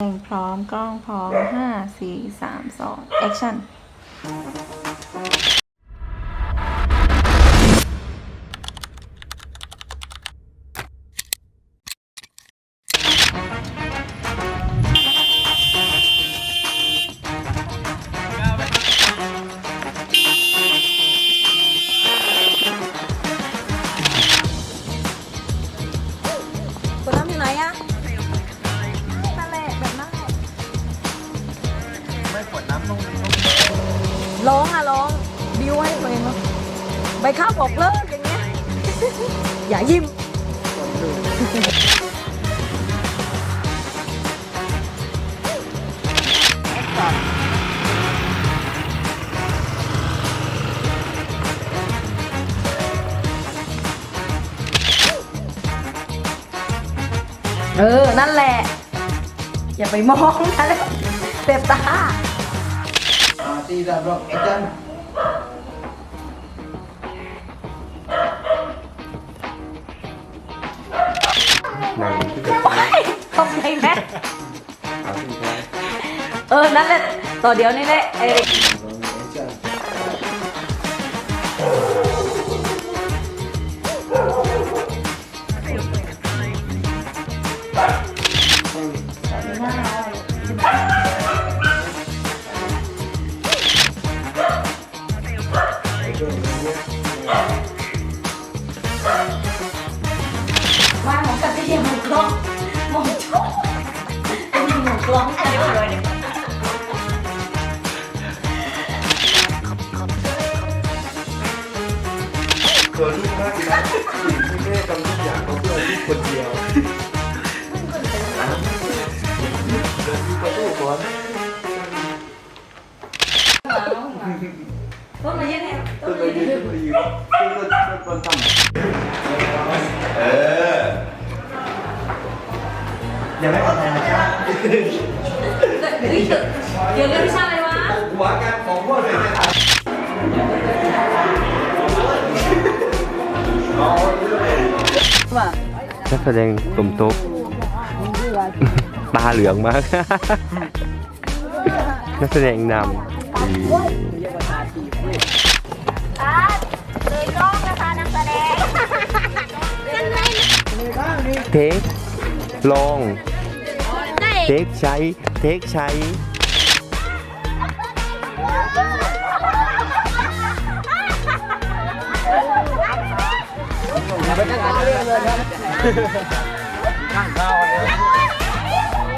หนึ่งพร้อมกล้องพร้อมห้าสี่สามสองแอคชั่น ร้องอะร้องบิวให้ตัวเองเนอะใบข้าวบอกเลิกอย่างเงี้ย อย่ายิ้ม เออ นั่นแหละ อย่าไปมองนะเต็บตา อาตีดับรอกแอคชั่นหนัง วนี่แหละไอ้แอคชั่นบ้านของกับที่ยังหมกล้องหมกชุบไอ้ยังหมกล้องอะไรวะเนี่ยตัวลูกมากนะที่แม่ทำทุกอย่างเขาเพื่อลูกคนเดียวประตูก่อนต้นมาเย็น เนี่ยต้ต้นนมาไม้เย็ยืนนต้นไม้ยืนต้นต้นต้นต้นทำเออยังไม่ออกแทนนะจ๊ะ เฮ้ยเดี๋ยวเรื่องวิชาอะไรวะหัวการของพวกเลยนะครับว่านักแสดงตุ่มตุ๊กตาเหลืองมากนักแสดงนำเลยกล้องนะคะนักแสดงกันเลยเทคลองเทคใช้เทคใช้ข้างข้าวเลย